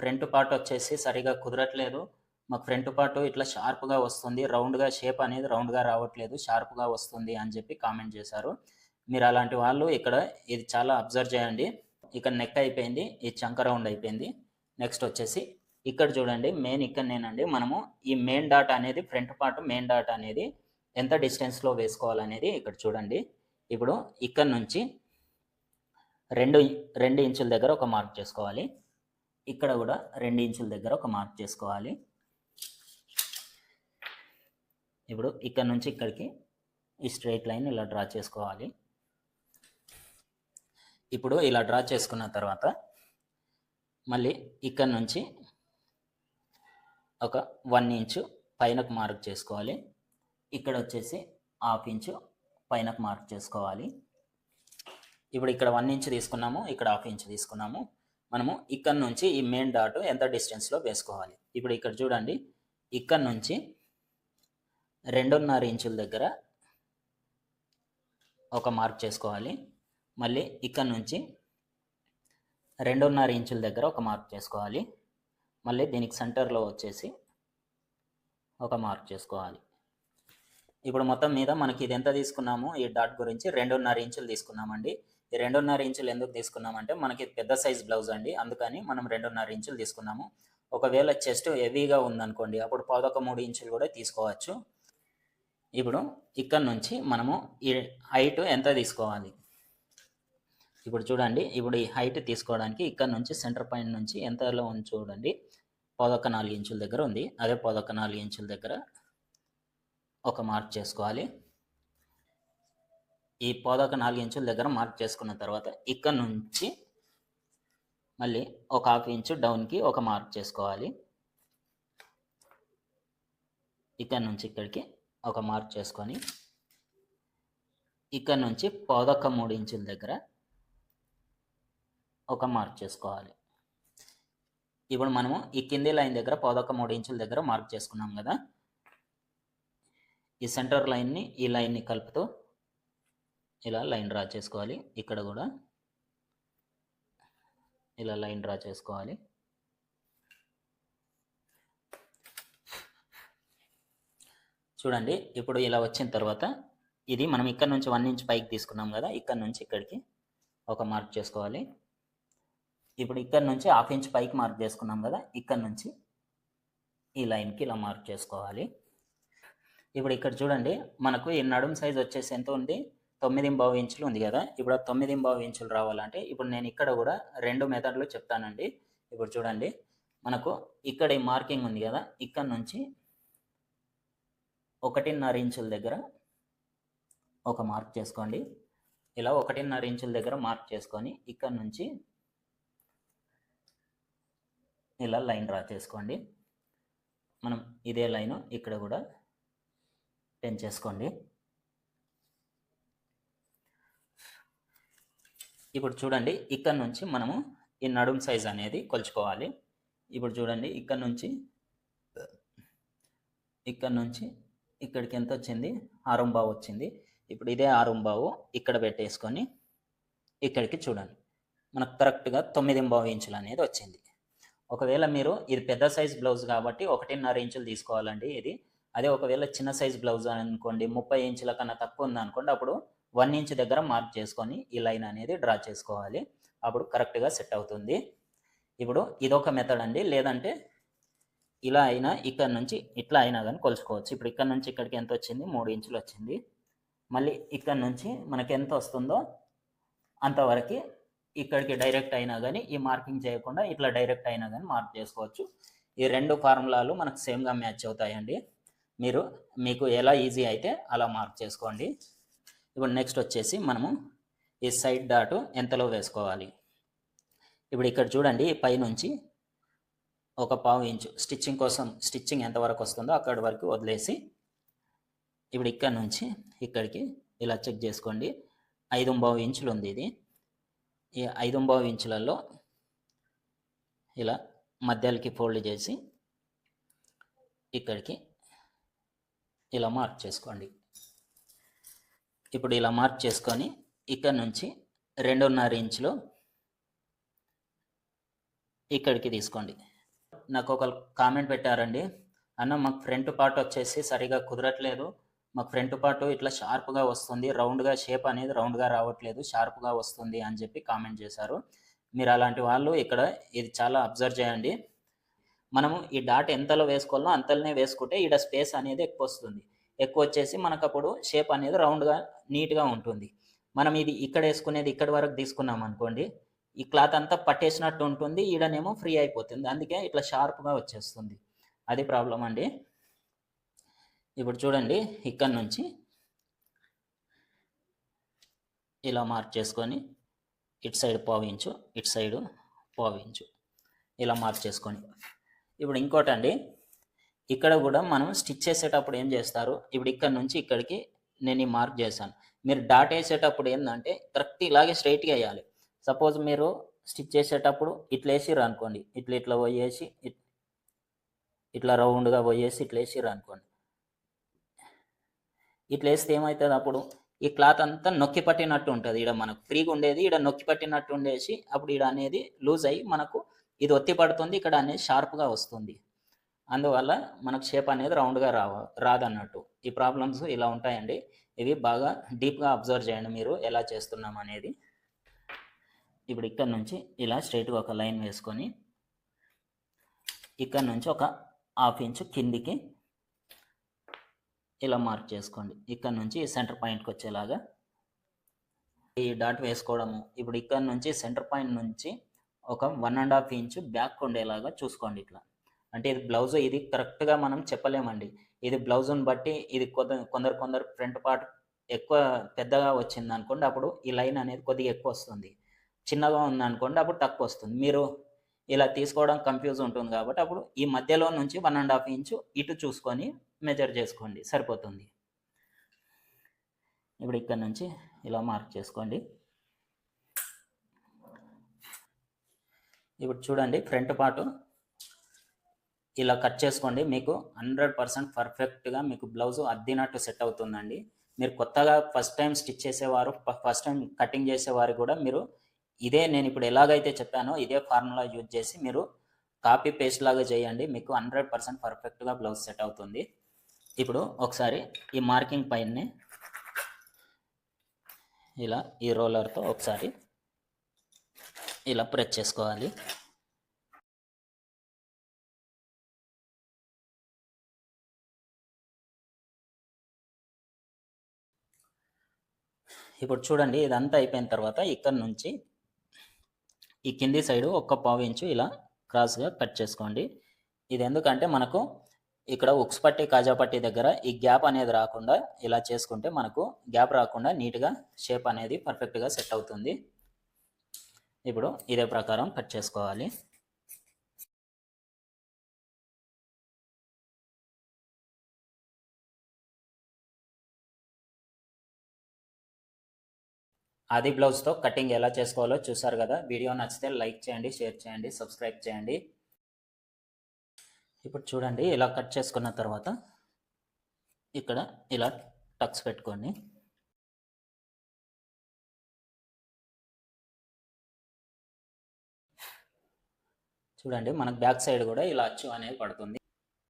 Front part వచ్చేసి సరిగా కుదరట్లేదు. మాకు ఫ్రంట్ పార్ట్ ఇట్లా షార్ప్గా వస్తుంది. రౌండ్గా షేప్ అనేది రౌండ్గా రావట్లేదు. షార్ప్గా వస్తుంది అని చెప్పి కామెంట్ చేశారు. మీరు అలాంటి వాళ్ళు ఇక్కడ ఇది చాలా అబ్జర్వ్ చేయండి. ఇక్కడ నెక్ అయిపోయింది. ఈ చంక రౌండ్ అయిపోయింది. నెక్స్ట్ వచ్చేసి ఇక్కడ చూడండి. మెయిన్ ఇక్కడ నేనండి. మనము ఈ మెయిన్ డాట్ అనేది ఫ్రంట్ పార్ట్ మెయిన్ డాట్ అనేది ఎంత డిస్టెన్స్లో వేసుకోవాలనేది ఇక్కడ చూడండి. ఇప్పుడు ఇక్కడ నుంచి రెండు రెండు ఇంచుల దగ్గర ఒక మార్క్ చేసుకోవాలి. ఇక్కడ కూడా రెండు ఇంచుల దగ్గర ఒక మార్క్ చేసుకోవాలి. ఇప్పుడు ఇక్కడ నుంచి ఇక్కడికి ఈ స్ట్రైట్ లైన్ ఇలా డ్రా చేసుకోవాలి. ఇప్పుడు ఇలా డ్రా చేసుకున్న తర్వాత మళ్ళీ ఇక్కడ నుంచి ఒక వన్ ఇంచు పైనకు మార్క్ చేసుకోవాలి. ఇక్కడ వచ్చేసి హాఫ్ ఇంచు పైనకు మార్క్ చేసుకోవాలి. ఇప్పుడు ఇక్కడ వన్ ఇంచ్ తీసుకున్నాము ఇక్కడ హాఫ్ ఇంచ్ తీసుకున్నాము. మనము ఇక్కడ నుంచి ఈ మెయిన్ డాట్ ఎంత డిస్టెన్స్లో వేసుకోవాలి? ఇప్పుడు ఇక్కడ చూడండి. ఇక్కడ నుంచి రెండున్నర ఇంచుల దగ్గర ఒక మార్క్ చేసుకోవాలి. మళ్ళీ ఇక్కడ నుంచి రెండున్నర ఇంచుల దగ్గర ఒక మార్క్ చేసుకోవాలి. మళ్ళీ దీనికి సెంటర్లో వచ్చేసి ఒక మార్క్ చేసుకోవాలి. ఇప్పుడు మొత్తం మీద మనకి ఇది ఎంత తీసుకున్నాము? ఈ డాట్ గురించి రెండున్నర ఇంచులు తీసుకున్నామండి. ఈ రెండున్నర ఇంచులు ఎందుకు తీసుకున్నామంటే మనకి పెద్ద సైజ్ బ్లౌజ్ అండి. అందుకని మనం రెండున్నర ఇంచులు తీసుకున్నాము. ఒకవేళ చెస్ట్ హెవీగా ఉందనుకోండి అప్పుడు పదొక మూడు ఇంచులు కూడా తీసుకోవచ్చు. ఇప్పుడు ఇక్కడ నుంచి మనము ఈ హైట్ ఎంత తీసుకోవాలి? ఇప్పుడు చూడండి ఇప్పుడు ఈ హైట్ తీసుకోవడానికి ఇక్కడ నుంచి సెంటర్ పాయింట్ నుంచి ఎంతలో ఉంది చూడండి. పదొక నాలుగు ఇంచుల దగ్గర ఉంది. అదే పదొక నాలుగు ఇంచుల దగ్గర ఒక మార్క్ చేసుకోవాలి. ఈ పోదాక నాలుగు ఇంచుల దగ్గర మార్క్ చేసుకున్న తర్వాత ఇక్కడ నుంచి మళ్ళీ ఒక హాఫ్ ఇంచు డౌన్కి ఒక మార్క్ చేసుకోవాలి. ఇక్కడ నుంచి ఇక్కడికి ఒక మార్క్ చేసుకొని ఇక్కడ నుంచి పోదొక్క మూడు ఇంచుల దగ్గర ఒక మార్క్ చేసుకోవాలి. ఇప్పుడు మనము ఈ కింది లైన్ దగ్గర పదొక్క మూడు ఇంచుల దగ్గర మార్క్ చేసుకున్నాం కదా. ఈ సెంటర్ లైన్ని ఈ లైన్ని కలుపుతూ ఇలా లైన్ డ్రా చేసుకోవాలి. ఇక్కడ కూడా ఇలా లైన్ డ్రా చేసుకోవాలి. చూడండి ఇప్పుడు ఇలా వచ్చిన తర్వాత ఇది మనం ఇక్కడ నుంచి వన్ ఇంచ్ పైకి తీసుకున్నాం కదా ఇక్కడ నుంచి ఇక్కడికి ఒక మార్క్ చేసుకోవాలి. ఇప్పుడు ఇక్కడ నుంచి హాఫ్ ఇంచ్ పైకి మార్క్ చేసుకున్నాం కదా ఇక్కడ నుంచి ఈ లైన్కి ఇలా మార్క్ చేసుకోవాలి. ఇప్పుడు ఇక్కడ చూడండి మనకు ఈ నడుం సైజ్ వచ్చేసి ఎంత ఉంది? తొమ్మిది బావు ఇంచులు ఉంది కదా. ఇప్పుడు ఆ తొమ్మిది బావు ఇంచులు రావాలంటే ఇప్పుడు నేను ఇక్కడ కూడా రెండు మెథడ్లు చెప్తానండి. ఇప్పుడు చూడండి. మనకు ఇక్కడ ఈ మార్కింగ్ ఉంది కదా. ఇక్కడ నుంచి ఒకటిన్నర ఇంచుల దగ్గర ఒక మార్క్ చేసుకోండి. ఇలా ఒకటిన్నర ఇంచుల దగ్గర మార్క్ చేసుకొని ఇక్కడ నుంచి ఇలా లైన్ డ్రా చేసుకోండి. మనం ఇదే లైను ఇక్కడ కూడా టెన్ ఇప్పుడు చూడండి ఇక్కడ నుంచి మనము ఈ నడుం సైజ్ అనేది కొలుచుకోవాలి. ఇప్పుడు చూడండి ఇక్కడ నుంచి ఇక్కడ నుంచి ఇక్కడికి ఎంత వచ్చింది? ఆరుంబావు వచ్చింది. ఇప్పుడు ఇదే ఆరుంబావు ఇక్కడ పెట్టేసుకొని ఇక్కడికి చూడండి. మనకు కరెక్ట్గా తొమ్మిదింబావు ఇంచులు అనేది వచ్చింది. ఒకవేళ మీరు ఇది పెద్ద సైజ్ బ్లౌజ్ కాబట్టి ఒకటిన్నర ఇంచులు తీసుకోవాలండి ఇది. అదే ఒకవేళ చిన్న సైజ్ బ్లౌజ్ అనుకోండి ముప్పై ఇంచుల కన్నా తక్కువ ఉంది అనుకోండి అప్పుడు వన్ ఇంచ్ దగ్గర మార్క్ చేసుకొని ఈ లైన్ అనేది డ్రా చేసుకోవాలి. అప్పుడు కరెక్ట్గా సెట్ అవుతుంది. ఇప్పుడు ఇదొక మెథడ్ అండి. లేదంటే ఇలా అయినా ఇక్కడ నుంచి ఇట్లా అయినా కానీ కొలుచుకోవచ్చు. ఇప్పుడు ఇక్కడ నుంచి ఇక్కడికి ఎంత వచ్చింది? మూడు ఇంచులు వచ్చింది. మళ్ళీ ఇక్కడ నుంచి మనకి ఎంత వస్తుందో అంతవరకు ఇక్కడికి డైరెక్ట్ అయినా కానీ ఈ మార్కింగ్ చేయకుండా ఇట్లా డైరెక్ట్ అయినా కానీ మార్క్ చేసుకోవచ్చు. ఈ రెండు ఫార్ములాలు మనకు సేమ్గా మ్యాచ్ అవుతాయండి. మీరు మీకు ఎలా ఈజీ అయితే అలా మార్క్ చేసుకోండి. ఇప్పుడు నెక్స్ట్ వచ్చేసి మనము ఈ సైడ్ డాటు ఎంతలో వేసుకోవాలి? ఇప్పుడు ఇక్కడ చూడండి పైనుంచి ఒక పావు ఇంచు స్టిచ్చింగ్ కోసం స్టిచ్చింగ్ ఎంతవరకు వస్తుందో అక్కడి వరకు వదిలేసి ఇప్పుడు ఇక్కడ నుంచి ఇక్కడికి ఇలా చెక్ చేసుకోండి. ఐదు బావు ఇంచులు ఉంది ఇది. ఈ ఐదు బావు ఇంచులలో ఇలా మధ్యలోకి ఫోల్డ్ చేసి ఇక్కడికి ఇలా మార్క్ చేసుకోండి. ఇప్పుడు ఇలా మార్క్ చేసుకొని ఇక్కడ నుంచి రెండున్నర ఇంచులు ఇక్కడికి తీసుకోండి. నాకు ఒక కామెంట్ పెట్టారండి అన్న మాకు ఫ్రంట్ పార్ట్ వచ్చేసి సరిగా కుదరట్లేదు. మాకు ఫ్రంట్ పార్ట్ ఇట్లా షార్ప్గా వస్తుంది. రౌండ్గా షేప్ అనేది రౌండ్గా రావట్లేదు. షార్ప్గా వస్తుంది అని చెప్పి కామెంట్ చేశారు. మీరు అలాంటి వాళ్ళు ఇక్కడ ఇది చాలా అబ్జర్వ్ చేయండి. మనము ఈ డాట్ ఎంతలో వేసుకోవాలో అంతలోనే వేసుకుంటే ఈడ స్పేస్ అనేది ఎక్కువ వస్తుంది. ఎక్కువ వచ్చేసి మనకు అప్పుడు షేప్ అనేది రౌండ్గా నీట్గా ఉంటుంది. మనం ఇది ఇక్కడ వేసుకునేది ఇక్కడ వరకు తీసుకున్నాం అనుకోండి ఈ క్లాత్ అంతా పట్టేసినట్టు ఉంటుంది ఈడనేమో ఫ్రీ అయిపోతుంది. అందుకే ఇట్లా షార్ప్గా వచ్చేస్తుంది. అది ప్రాబ్లం అండి. ఇప్పుడు చూడండి ఇక్కడ నుంచి ఇలా మార్క్ చేసుకొని ఇటు సైడ్ పావించు ఇటు సైడు పావించు ఇలా మార్క్ చేసుకొని. ఇప్పుడు ఇంకోటండి ఇక్కడ కూడా మనం స్టిచ్ చేసేటప్పుడు ఏం చేస్తారు? ఇప్పుడు ఇక్కడ నుంచి ఇక్కడికి నేను ఈ మార్క్ చేశాను. మీరు డాట్ వేసేటప్పుడు ఏంటంటే కరెక్ట్ ఇలాగే స్ట్రైట్గా వేయాలి. సపోజ్ మీరు స్టిచ్ చేసేటప్పుడు ఇట్లా వేసిర్రు అనుకోండి. ఇట్లా ఇట్లా పోయేసి ఇట్లా రౌండ్గా పోయేసి ఇట్లా వేసిర్రు అనుకోండి. ఇట్లా వేస్తే ఏమవుతుంది అప్పుడు? ఈ క్లాత్ అంతా నొక్కి పట్టినట్టు ఉంటుంది. ఇక్కడ మనకు ఫ్రీగా ఉండేది ఇక్కడ నొక్కి పట్టినట్టు ఉండేసి అప్పుడు ఇక్కడ అనేది లూజ్ అయ్యి మనకు ఇది ఒత్తి పడుతుంది ఇక్కడ అనేది షార్ప్గా వస్తుంది. అందువల్ల మనకు షేప్ అనేది రౌండ్గా రావ రాదన్నట్టు. ఈ ప్రాబ్లమ్స్ ఇలా ఉంటాయండి. ఇవి బాగా డీప్గా అబ్జర్వ్ చేయండి మీరు ఎలా చేస్తున్నాం అనేది. ఇప్పుడు ఇక్కడ నుంచి ఇలా స్ట్రైట్గా ఒక లైన్ వేసుకొని ఇక్కడ నుంచి ఒక హాఫ్ ఇంచు కిందికి ఇలా మార్క్ చేసుకోండి. ఇక్కడ నుంచి సెంటర్ పాయింట్కి వచ్చేలాగా ఈ డాట్ వేసుకోవడము. ఇప్పుడు ఇక్కడ నుంచి సెంటర్ పాయింట్ నుంచి ఒక one and half inch back ఉండేలాగా చూసుకోండి ఇట్లా. అంటే ఇది బ్లౌజ్ ఇది కరెక్ట్గా మనం చెప్పలేమండి. ఇది బ్లౌజ్ని బట్టి ఇది కొందరు కొందరు కొందరు ఫ్రంట్ పార్ట్ ఎక్కువ పెద్దగా వచ్చింది అనుకోండి అప్పుడు ఈ లైన్ అనేది కొద్దిగా ఎక్కువ వస్తుంది. చిన్నగా ఉంది అనుకోండి అప్పుడు తక్కువ వస్తుంది. మీరు ఇలా తీసుకోవడం కన్ఫ్యూజ్ ఉంటుంది కాబట్టి అప్పుడు ఈ మధ్యలో నుంచి వన్ అండ్ హాఫ్ ఇంచు ఇటు చూసుకొని మెజర్ చేసుకోండి. సరిపోతుంది. ఇప్పుడు ఇక్కడ నుంచి ఇలా మార్క్ చేసుకోండి. ఇప్పుడు చూడండి ఫ్రంట్ పార్ట్ ఇలా కట్ చేసుకోండి. మీకు హండ్రెడ్ పర్సెంట్ పర్ఫెక్ట్గా మీకు బ్లౌజ్ అద్దినట్టు సెట్ అవుతుందండి. మీరు కొత్తగా ఫస్ట్ టైం స్టిచ్ చేసేవారు ఫస్ట్ టైం కటింగ్ చేసేవారు కూడా మీరు ఇదే నేను ఇప్పుడు ఎలాగైతే చెప్పానో ఇదే ఫార్ములా యూజ్ చేసి మీరు కాపీ పేస్ట్ లాగా చేయండి. మీకు హండ్రెడ్ పర్సెంట్ పర్ఫెక్ట్గా బ్లౌజ్ సెట్ అవుతుంది. ఇప్పుడు ఒకసారి ఈ మార్కింగ్ పైన ఇలా ఈ రోలర్తో ఒకసారి ఇలా ప్రెస్ చేసుకోవాలి. ఇప్పుడు చూడండి ఇదంతా అయిపోయిన తర్వాత ఇక్కడ నుంచి ఈ కింది సైడు ఒక్క పావు ఇంచు ఇలా క్రాస్గా కట్ చేసుకోండి. ఇది ఎందుకంటే మనకు ఇక్కడ ఉక్స్ పట్టి కాజా పట్టి దగ్గర ఈ గ్యాప్ అనేది రాకుండా ఇలా చేసుకుంటే మనకు గ్యాప్ రాకుండా నీట్గా షేప్ అనేది పర్ఫెక్ట్గా సెట్ అవుతుంది. ఇప్పుడు ఇదే ప్రకారం కట్ చేసుకోవాలి. ఆది బ్లౌజ్తో కటింగ్ ఎలా చేసుకోవాలో చూసారు కదా. వీడియో నచ్చితే లైక్ చేయండి షేర్ చేయండి సబ్స్క్రైబ్ చేయండి. ఇప్పుడు చూడండి ఇలా కట్ చేసుకున్న తర్వాత ఇక్కడ ఇలా టక్స్ పెట్టుకోండి. చూడండి మనకు బ్యాక్ సైడ్ కూడా ఇలా అచ్చు అనేది పడుతుంది.